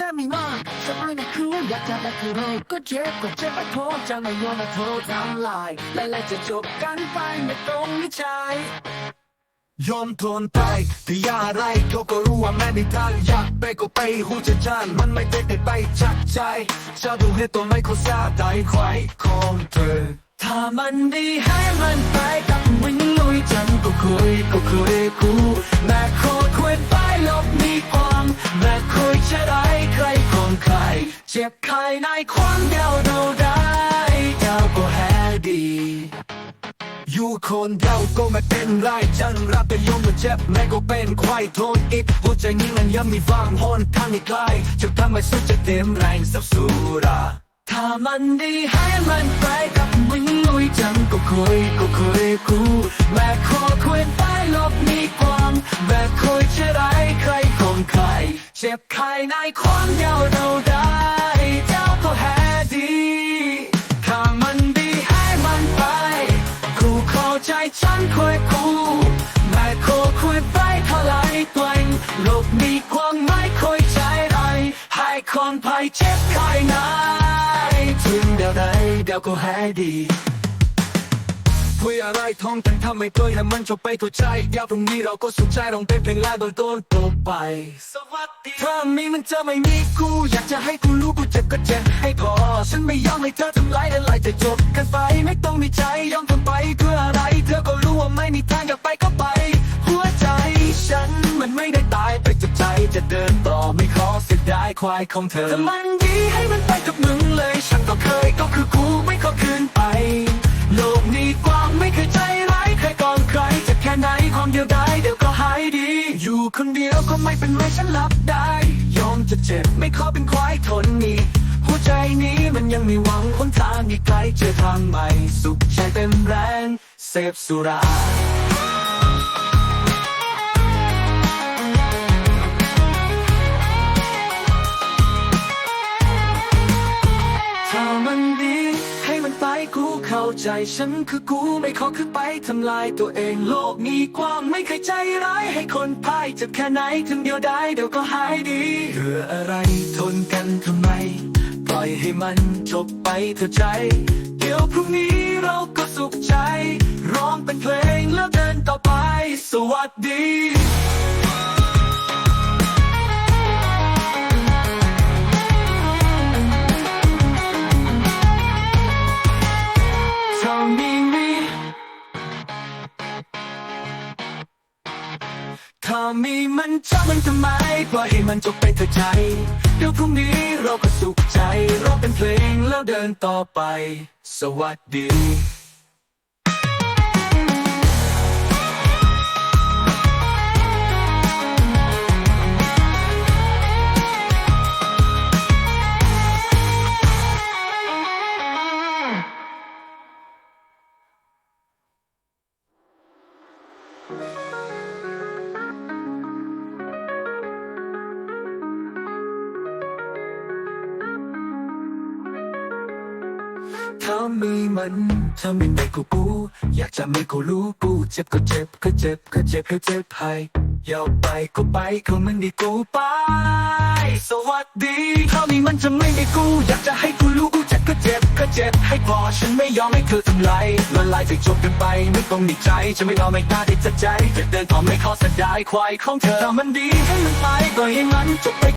น่ามีมากจะไม่นะคืออยากจะไปคือไรก็เจ็บก็เจ็บไปโทษจะไม่ยอมมาโทษทำลายและและจะจบกันไปไม่ตรงนี้ใจยอมทนไปที่ยาไรเขาก็รู้ว่าแม่ในทางอยากไปก็ไปหูจะจานมันไม่ได้ได้ไปจากใจจะดูให้ตัวไม่เขาซาได้ใครของเธอ ถ้ามันดีให้มันไปกับวิ่งลุยจังก็คุยก็คุยกูแม่โคตรคุยไปลบหนีความแม่คุยจะได้ ใคร เจ็บใครในความเดียวเราได้เจ้าก็แฮดี อยู่คนเดียวก็ไม่เป็นไรฉันรักแต่ยอมมาเจ็บแม่ก็เป็นควายทนอีกหัวใจนี้มันยังมีฟังหนทางอีกไกลจะทำให้สุดจะเต็มแรงสับสูราถ้ามันดีให้มันไปกับมึงลุยจังก็คุยก็คุยกู บใครในความเดียวเราได้เจ้าก็แฮดี ถ้ามันดีให้มันไปกูเข้าใจฉันคุยกูแม่โคคุยไปเท่าไรตัวเองโลกมีความไม่คุยใจไรให้คนภายเจ็บใครไหนถึงเดี๋ยวใดเดี๋ยวก็หายดีคุยอะไรท้องแต่ถ้าไม่เคยให้มันจบไปตัวใจยาวพรุ่งนี้เราก็สุขใจรองเป็นเพลงลาโดยต้นต่อไป ถ้ามีมันจะไม่มีกูอยากจะให้กูรู้กูเจ็บก็เจ็บให้พอ ฉันไม่ยอมให้เธอทำร้ายอะไรจะจบกันไปไม่ต้องมีใจยอมทำไปเพื่ออะไร เธอก็รู้ว่าไม่มีทางอยากไปก็ไป หัวใจฉันมันไม่ได้ตายไปจากใจจะเดินต่อไม่ขอเสียดายควายของเธอถ้ามันดีให้มันไปกับมึงเลย ฉันก็เคยก็คือ เดียวก็ไม่เป็นไรฉันรับได้ ยอมจะเจ็บไม่ขอเป็นควายทนนี้ หัวใจนี้มันยังมีหวังหนทางอีกไกลเจอทางใหม่ สุขใจเต็มแรง เสพสุรา ใจฉันคือกูไม่ขอคือไปทำลายตัวเองโลกมีกว้างไม่เคยใจร้ายให้คนพ่ายเจ็บแค่ไหนถึงเดียวได้เดี๋ยวก็หายดีเพื่ออะไรทนกันทำไม ปล่อยให้มันจบไปเถอะใจ เดี๋ยวพรุ่งนี้เราก็สุขใจ ร้องเป็นเพลงแล้วเดินต่อไป สวัสดี ถ้ามีมันจะมันทำไมปล่อยให้มันจบไปเถอะใจ เดี๋ยวพรุ่งนี้เราก็สุขใจร้องเป็นเพลงแล้วเดินต่อไป สวัสดี ถ้ามีมันถ้าไม่ไม่กูกูอยากจะไม่กูรู้กูเจ็บก็เจ็บก็เจ็บก็เจ็บก็เจ็บให้ยากไปก็ไปเขามันดีกูไป สวัสดีถ้ามีมันจะไม่มีกู อยากจะให้กูรู้กูเจ็บก็เจ็บก็เจ็บให้พอฉันไม่ยอมให้เธอทำลายละลายไปจบกันไปไม่ต้องมีใจจะไม่รอไม่กล้าที่จะใจจะเดินต่อไม่ขอสดายควายของเธอถ้ามันดีให้มันไปปล่อยให้มันจบไป